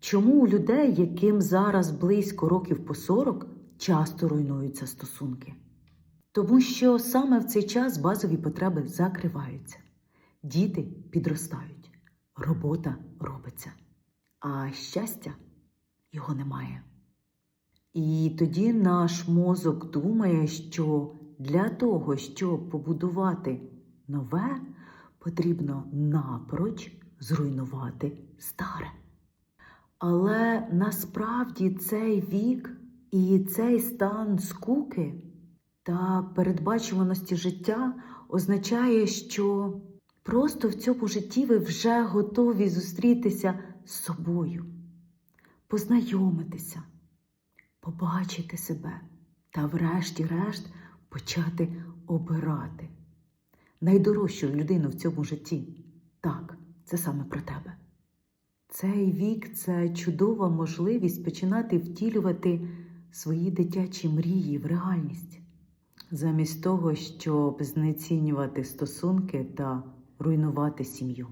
Чому у людей, яким зараз близько років по 40, часто руйнуються стосунки? Тому що саме в цей час базові потреби закриваються, діти підростають, робота робиться, а щастя його немає. І тоді наш мозок думає, що для того, щоб побудувати нове, потрібно напроч зруйнувати старе. Але насправді цей вік і цей стан скуки та передбачуваності життя означає, що просто в цьому житті ви вже готові зустрітися з собою, познайомитися, побачити себе та, врешті-решт, почати обирати найдорожчу людину в цьому житті. Так, це саме про тебе. Цей вік це чудова можливість починати втілювати свої дитячі мрії в реальність, замість того, щоб знецінювати стосунки та руйнувати сім'ю.